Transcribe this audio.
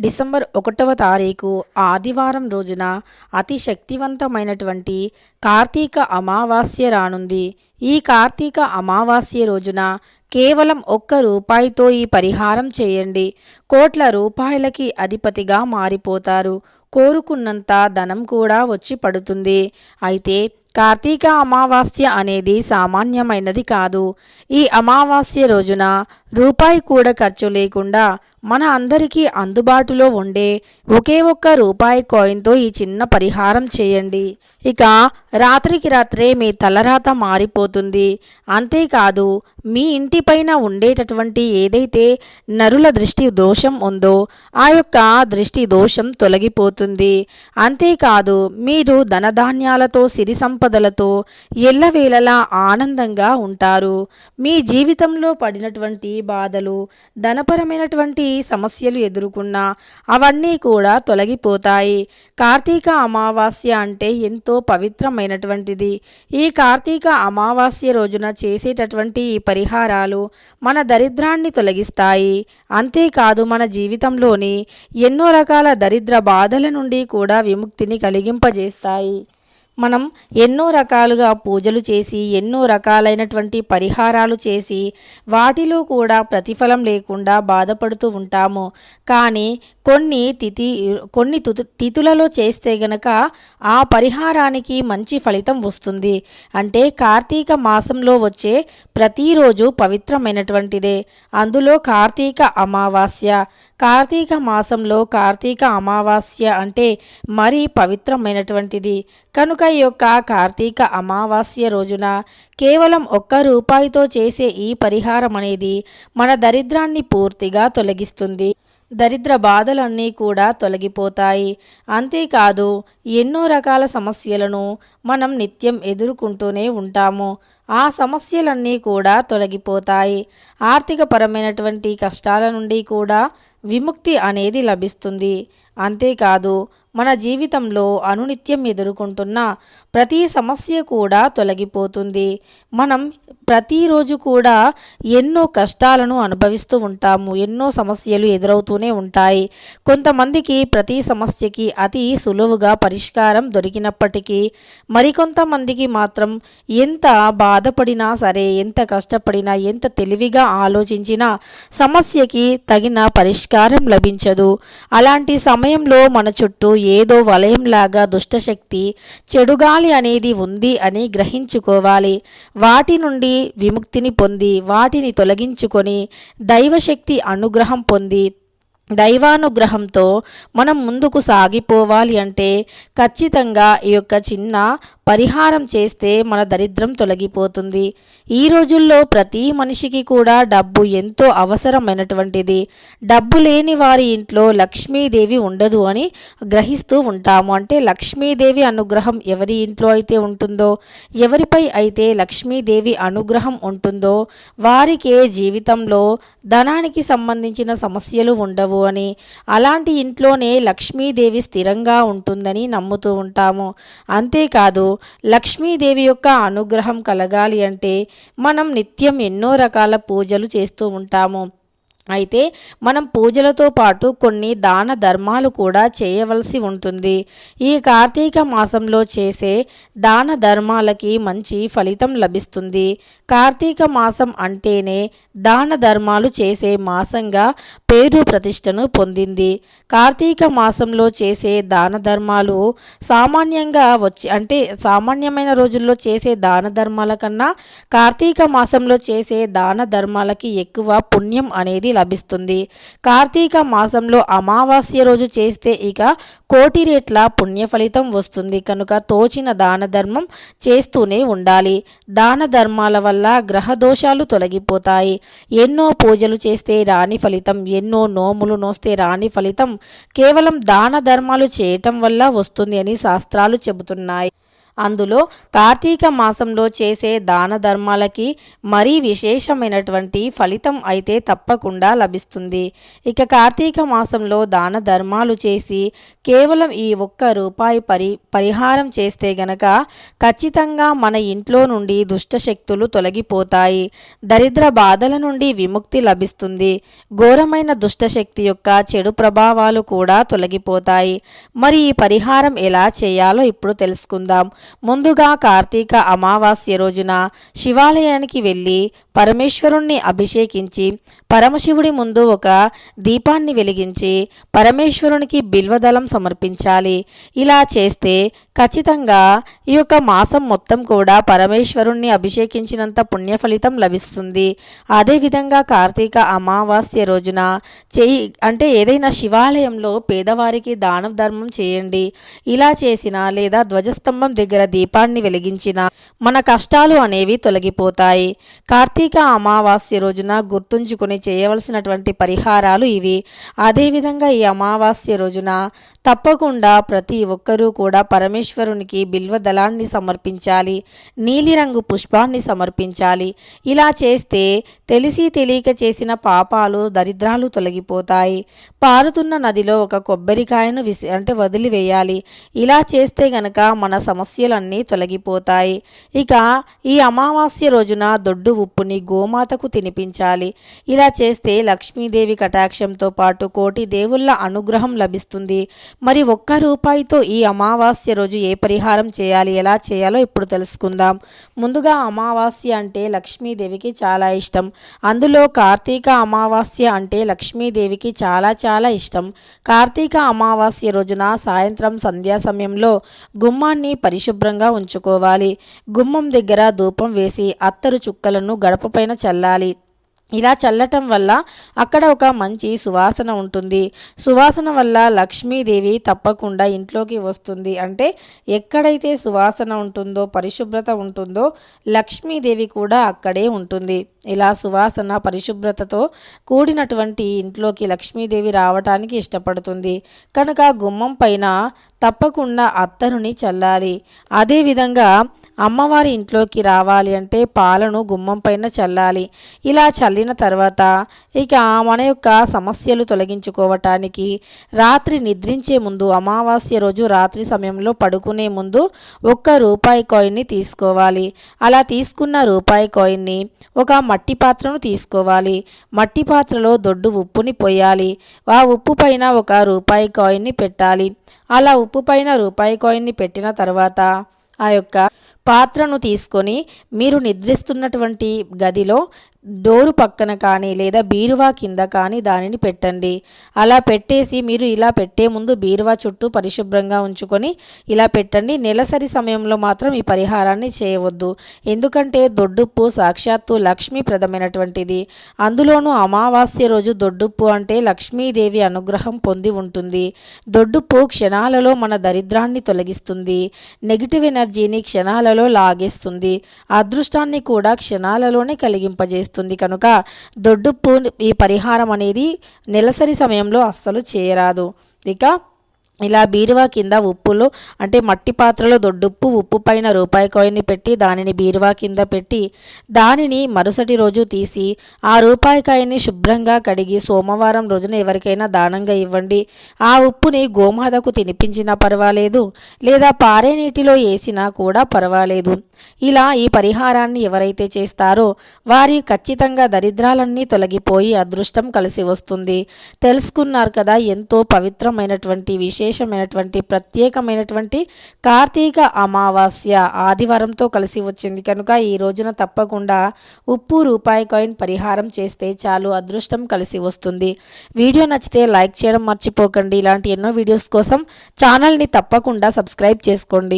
December ఒకటవ తారీఖు ఆదివారం రోజున అతి శక్తివంతమైనటువంటి కార్తీక అమావాస్య రానుంది. ఈ కార్తీక అమావాస్య రోజున కేవలం ఒక్క రూపాయితో ఈ పరిహారం చేయండి. కోట్ల రూపాయలకి అధిపతిగా మారిపోతారు. కోరుకున్నంత ధనం కూడా వచ్చి పడుతుంది. అయితే కార్తీక అమావాస్య అనేది సామాన్యమైనది కాదు. ఈ అమావాస్య రోజున రూపాయి కూడా ఖర్చు లేకుండా మన అందరికీ అందుబాటులో ఉండే ఒకే ఒక్క రూపాయి కాయిన్తో ఈ చిన్న పరిహారం చేయండి. ఇక రాత్రికి రాత్రే మీ తలరాత మారిపోతుంది. అంతేకాదు మీ ఇంటిపైన ఉండేటటువంటి ఏదైతే నరుల దృష్టి దోషం ఉందో ఆ యొక్క దృష్టి దోషం తొలగిపోతుంది. అంతేకాదు మీరు ధనధాన్యాలతో సిరి సంపదలతో ఎల్లవేళలా ఆనందంగా ఉంటారు. మీ జీవితంలో పడినటువంటి బాధలు ధనపరమైనటువంటి సమస్యలు ఎదుర్కొన్నా అవన్నీ కూడా తొలగిపోతాయి. కార్తీక అమావాస్య అంటే ఎంతో పవిత్రమైనటువంటిది. ఈ కార్తీక అమావాస్య రోజున చేసేటటువంటి ఈ పరిహారాలు మన దరిద్రాన్ని తొలగిస్తాయి. అంతేకాదు మన జీవితంలోని ఎన్నో రకాల దరిద్ర బాధల నుండి కూడా విముక్తిని కలిగింపజేస్తాయి. మనం ఎన్నో రకాలుగా పూజలు చేసి ఎన్నో రకాలైనటువంటి పరిహారాలు చేసి వాటిలో కూడా ప్రతిఫలం లేకుండా బాధపడుతూ ఉంటాము. కానీ కొన్ని తిథి కొన్ని తిథులలో చేస్తే గనక ఆ పరిహారానికి మంచి ఫలితం వస్తుంది. అంటే కార్తీక మాసంలో వచ్చే ప్రతిరోజు పవిత్రమైనటువంటిదే. అందులో కార్తీక అమావాస్య కార్తీక మాసంలో కార్తీక అమావాస్య అంటే మరీ పవిత్రమైనటువంటిది. కనుక ఈ యొక్క కార్తీక అమావాస్య రోజున కేవలం ఒక్క రూపాయితో చేసే ఈ పరిహారం అనేది మన దరిద్రాన్ని పూర్తిగా తొలగిస్తుంది. దరిద్ర బాధలన్నీ కూడా తొలగిపోతాయి. అంతేకాదు ఎన్నో రకాల సమస్యలను మనం నిత్యం ఎదుర్కొంటూనే ఉంటాము. ఆ సమస్యలన్నీ కూడా తొలగిపోతాయి. ఆర్థికపరమైనటువంటి కష్టాల నుండి కూడా విముక్తి అనేది లభిస్తుంది. అంతేకాదు మన జీవితంలో అనునిత్యం ఎదుర్కొంటున్న ప్రతి సమస్య కూడా తొలగిపోతుంది. మనం ప్రతిరోజు కూడా ఎన్నో కష్టాలను అనుభవిస్తూ ఉంటాము ఎన్నో సమస్యలు ఎదురవుతూనే ఉంటాయి. కొంతమందికి ప్రతి సమస్యకి అతి సులువుగా పరిష్కారం దొరికినప్పటికీ మరికొంతమందికి మాత్రం ఎంత బాధపడినా సరే ఎంత కష్టపడినా ఎంత తెలివిగా ఆలోచించినా సమస్యకి తగిన పరిష్కారం లభించదు. అలాంటి సమయంలో మన చుట్టూ ఏదో వలయంలాగా దుష్టశక్తి చెడుగాలి అనేది ఉంది అని గ్రహించుకోవాలి. వాటి నుండి విముక్తిని పొంది వాటిని తొలగించుకొని దైవశక్తి అనుగ్రహం పొంది దైవానుగ్రహంతో మనం ముందుకు సాగిపోవాలి అంటే ఖచ్చితంగా ఈ యొక్క చిన్న పరిహారం చేస్తే మన దరిద్రం తొలగిపోతుంది. ఈ రోజుల్లో ప్రతి మనిషికి కూడా డబ్బు ఎంతో అవసరమైనటువంటిది. డబ్బు లేని వారి ఇంట్లో లక్ష్మీదేవి ఉండదు అని గ్రహిస్తూ ఉంటాము. అంటే లక్ష్మీదేవి అనుగ్రహం ఎవరి ఇంట్లో అయితే ఉంటుందో ఎవరిపై అయితే లక్ష్మీదేవి అనుగ్రహం ఉంటుందో వారికే జీవితంలో ధనానికి సంబంధించిన సమస్యలు ఉండవు అని అలాంటి ఇంట్లోనే లక్ష్మీదేవి స్థిరంగా ఉంటుందని నమ్ముతూ ఉంటాము. అంతేకాదు లక్ష్మీదేవి యొక్క అనుగ్రహం కలగాలి అంటే మనం నిత్యం ఎన్నో రకాల పూజలు చేస్తూ ఉంటాము. అయితే మనం పూజలతో పాటు కొన్ని దాన ధర్మాలు కూడా చేయవలసి ఉంటుంది. ఈ కార్తీక మాసంలో చేసే దాన ధర్మాలకి మంచి ఫలితం లభిస్తుంది. కార్తీక మాసం అంటేనే దాన ధర్మాలు చేసే మాసంగా పేరు ప్రతిష్టను పొందింది. కార్తీక మాసంలో చేసే దాన ధర్మాలు సామాన్యంగా వచ్చి అంటే సామాన్యమైన రోజుల్లో చేసే దాన ధర్మాల కన్నా కార్తీక మాసంలో చేసే దాన ధర్మాలకి ఎక్కువ పుణ్యం అనేది లభిస్తుంది. కార్తీక మాసంలో అమావాస్య రోజు చేస్తే ఇక కోటి రేట్ల పుణ్య ఫలితం వస్తుంది. కనుక తోచిన దాన ధర్మం చేస్తూనే ఉండాలి. దాన ధర్మాల వల్ల గ్రహ దోషాలు తొలగిపోతాయి. ఎన్నో పూజలు చేస్తే రాని ఫలితం ఎన్నో నోములు నోస్తే రాని ఫలితం కేవలం దాన ధర్మాలు చేయటం వల్ల వస్తుంది అని శాస్త్రాలు చెబుతున్నాయి. అందులో కార్తీక మాసంలో చేసే దాన ధర్మాలకి మరీ విశేషమైనటువంటి ఫలితం అయితే తప్పకుండా లభిస్తుంది. ఇక కార్తీక మాసంలో దాన ధర్మాలు చేసి కేవలం ఈ ఒక్క రూపాయి పరి పరిహారం చేస్తే గనక ఖచ్చితంగా మన ఇంట్లో నుండి దుష్టశక్తులు తొలగిపోతాయి. దరిద్ర బాధల నుండి విముక్తి లభిస్తుంది. ఘోరమైన దుష్టశక్తి యొక్క చెడు ప్రభావాలు కూడా తొలగిపోతాయి. మరి ఈ పరిహారం ఎలా చేయాలో ఇప్పుడు తెలుసుకుందాం. ముందుగా కార్తీక అమావాస్య రోజున శివాలయానికి వెళ్ళి పరమేశ్వరుణ్ణి అభిషేకించి పరమశివుడి ముందు ఒక దీపాన్ని వెలిగించి పరమేశ్వరునికి బిల్వదళం సమర్పించాలి. ఇలా చేస్తే ఖచ్చితంగా ఈ యొక్క మాసం మొత్తం కూడా పరమేశ్వరుణ్ణి అభిషేకించినంత పుణ్యఫలితం లభిస్తుంది. అదేవిధంగా కార్తీక అమావాస్య రోజున చేయి అంటే ఏదైనా శివాలయంలో పేదవారికి దానం ధర్మం చేయండి. ఇలా చేసిన లేదా ధ్వజస్తంభం దగ్గర దీపాన్ని వెలిగించిన మన కష్టాలు అనేవి తొలగిపోతాయి. కార్తీక అమావాస్య రోజున గుర్తుంచుకుని చేయవలసినటువంటి పరిహారాలు ఇవి. అదేవిధంగా ఈ అమావాస్య రోజున తప్పకుండా ప్రతి ఒక్కరూ కూడా పరమేశ్వరునికి బిల్వ దళాన్ని సమర్పించాలి. నీలిరంగు పుష్పాన్ని సమర్పించాలి. ఇలా చేస్తే తెలిసి తెలియక చేసిన పాపాలు దరిద్రాలు తొలగిపోతాయి. పారుతున్న నదిలో ఒక కొబ్బరికాయను విసి అంటే వదిలివేయాలి. ఇలా చేస్తే గనక మన సమస్య సమస్యలన్నీ తొలగిపోతాయి. ఇక ఈ అమావాస్య రోజున దొడ్డు ఉప్పుని గోమాతకు తినిపించాలి. ఇలా చేస్తే లక్ష్మీదేవి కటాక్షంతో పాటు కోటి దేవుళ్ళ అనుగ్రహం లభిస్తుంది. మరి ఒక్క రూపాయితో ఈ అమావాస్య రోజు ఏ పరిహారం చేయాలి ఎలా చేయాలో ఇప్పుడు తెలుసుకుందాం. ముందుగా అమావాస్య అంటే లక్ష్మీదేవికి చాలా ఇష్టం. అందులో కార్తీక అమావాస్య అంటే లక్ష్మీదేవికి చాలా చాలా ఇష్టం. కార్తీక అమావాస్య రోజున సాయంత్రం సంధ్యా సమయంలో గుమ్మాన్ని పరిశుభ్రంగా ఉంచుకోవాలి. గుమ్మం దగ్గర ధూపం వేసి అత్తరు చుక్కలను గడపపైన చల్లాలి. ఇలా చల్లటం వల్ల అక్కడ ఒక మంచి సువాసన ఉంటుంది. సువాసన వల్ల లక్ష్మీదేవి తప్పకుండా ఇంట్లోకి వస్తుంది. అంటే ఎక్కడైతే సువాసన ఉంటుందో పరిశుభ్రత ఉంటుందో లక్ష్మీదేవి కూడా అక్కడే ఉంటుంది. ఇలా సువాసన పరిశుభ్రతతో కూడినటువంటి ఇంట్లోకి లక్ష్మీదేవి రావటానికి ఇష్టపడుతుంది. కనుక గుమ్మం పైన తప్పకుండా అత్తరుని చల్లాలి. అదేవిధంగా అమ్మవారి ఇంట్లోకి రావాలి అంటే పాలను గుమ్మం పైన చల్లాలి. ఇలా చల్లిన తర్వాత ఇక మన యొక్క సమస్యలు తొలగించుకోవటానికి రాత్రి నిద్రించే ముందు అమావాస్య రోజు రాత్రి సమయంలో పడుకునే ముందు ఒక్క రూపాయి కాయిన్ని తీసుకోవాలి. అలా తీసుకున్న రూపాయి కాయిన్ని ఒక మట్టి పాత్రను తీసుకోవాలి. మట్టి పాత్రలో దొడ్డు ఉప్పుని పోయాలి. ఆ ఉప్పు పైన ఒక రూపాయి కాయిన్ని పెట్టాలి. అలా ఉప్పు పైన రూపాయి కాయిన్ని పెట్టిన తర్వాత ఆ యొక్క పాత్రను తీసుకొని మీరు నిద్రిస్తున్నటువంటి గదిలో డోరు పక్కన కానీ లేదా బీరువా కింద కానీ దానిని పెట్టండి. అలా పెట్టేసి మీరు ఇలా పెట్టే ముందు బీరువా చుట్టూ పరిశుభ్రంగా ఉంచుకొని ఇలా పెట్టండి. నెలసరి సమయంలో మాత్రం ఈ పరిహారాన్ని చేయవద్దు. ఎందుకంటే దొడ్డుప్పు సాక్షాత్తు లక్ష్మీప్రదమైనటువంటిది. అందులోనూ అమావాస్య రోజు దొడ్డుప్పు అంటే లక్ష్మీదేవి అనుగ్రహం పొంది ఉంటుంది. దొడ్డుప్పు క్షణాలలో మన దరిద్రాన్ని తొలగిస్తుంది. నెగిటివ్ ఎనర్జీని క్షణాలలో లాగేస్తుంది. అదృష్టాన్ని కూడా క్షణాలలోనే కలిగింపజేస్తుంది. చేస్తుంది కనుక దొడ్డుప్పు ఈ పరిహారం అనేది నెలసరి సమయంలో అస్సలు చేయరాదు. ఇక ఇలా బీరువా కింద ఉప్పులో అంటే మట్టి పాత్రలో దొడ్డుప్పు ఉప్పు పైన రూపాయి కాయిన్ని పెట్టి దానిని బీరువా కింద పెట్టి దానిని మరుసటి రోజు తీసి ఆ రూపాయి కాయిని శుభ్రంగా కడిగి సోమవారం రోజున ఎవరికైనా దానంగా ఇవ్వండి. ఆ ఉప్పుని గోమాతకు తినిపించినా పర్వాలేదు లేదా పారే నీటిలో వేసినా కూడా పర్వాలేదు. ఇలా ఈ పరిహారాన్ని ఎవరైతే చేస్తారో వారి ఖచ్చితంగా దరిద్రాలన్నీ తొలగిపోయి అదృష్టం కలిసి వస్తుంది. తెలుసుకున్నారు కదా ఎంతో పవిత్రమైనటువంటి విషయం. విశేషమైనటువంటి ప్రత్యేకమైనటువంటి కార్తీక అమావాస్య ఆదివారంతో కలిసి వచ్చింది. కనుక ఈ రోజున తప్పకుండా ఉప్పు రూపాయి కాయిన్ పరిహారం చేస్తే చాలు అదృష్టం కలిసి వస్తుంది. వీడియో నచ్చితే లైక్ చేయడం మర్చిపోకండి. ఇలాంటి ఎన్నో వీడియోస్ కోసం ఛానల్ని తప్పకుండా సబ్స్క్రైబ్ చేసుకోండి.